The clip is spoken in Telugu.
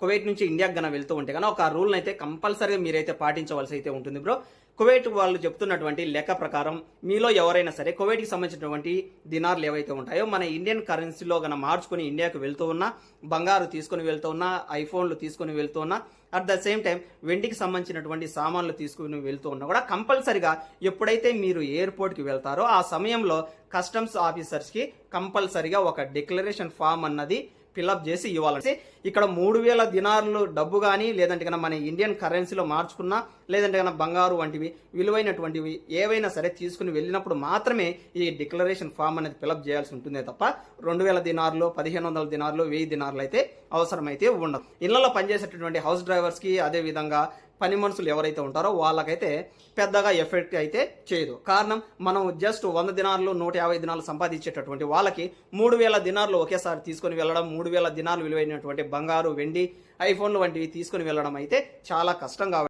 కువైట్ నుంచి ఇండియాకి గన వెళ్తూ ఉంటే కనుక ఒక రూల్ అయితే కంపల్సరీగా మీరైతే పాటించవలసి అయితే ఉంటుంది బ్రో. కువైట్ వాళ్ళు చెప్తున్నటువంటి లెక్క ప్రకారం మీలో ఎవరైనా సరే కువైట్కి సంబంధించినటువంటి దినార్లు ఏవైతే ఉంటాయో మన ఇండియన్ కరెన్సీలో గన మార్చుకుని ఇండియాకి వెళ్తూ ఉన్నా బంగారు తీసుకుని వెళ్తూ ఉన్నా ఐఫోన్లు తీసుకుని వెళ్తూ ఉన్నా అట్ ద సేమ్ టైం వెండికి సంబంధించినటువంటి సామాన్లు తీసుకుని వెళ్తూ ఉన్నా కూడా కంపల్సరిగా ఎప్పుడైతే మీరు ఎయిర్పోర్ట్కి వెళ్తారో ఆ సమయంలో కస్టమ్స్ ఆఫీసర్స్కి కంపల్సరిగా ఒక డిక్లరేషన్ ఫామ్ అన్నది ఫిల్అప్ చేసి ఇవ్వాలంటే ఇక్కడ మూడు వేల దినార్లు డబ్బు కానీ లేదంటే కన్నా మన ఇండియన్ కరెన్సీలో మార్చుకున్నా లేదంటే కన్నా బంగారు వంటివి విలువైనటువంటివి ఏవైనా సరే తీసుకుని వెళ్ళినప్పుడు మాత్రమే ఈ డిక్లరేషన్ ఫామ్ అనేది ఫిల్అప్ చేయాల్సి ఉంటుందే తప్ప రెండు వేల దినార్లు పదిహేను వందల దినార్లు వెయ్యి దినార్లు అయితే అవసరమైతే ఉండదు. ఇళ్ళలో పనిచేసేటటువంటి హౌస్ డ్రైవర్స్కి అదే విధంగా పని మనుషులు ఎవరైతే ఉంటారో వాళ్ళకైతే పెద్దగా ఎఫెక్ట్ అయితే చేయదు. కారణం మనం జస్ట్ వంద దినాలు నూట యాభై దినాలు సంపాదించేటటువంటి వాళ్ళకి మూడు వేల దినాలు ఒకేసారి తీసుకొని వెళ్ళడం మూడు వేల దినాలు విలువైనటువంటి బంగారు వెండి ఐఫోన్లు వంటివి తీసుకొని వెళ్ళడం అయితే చాలా కష్టం కాబట్టి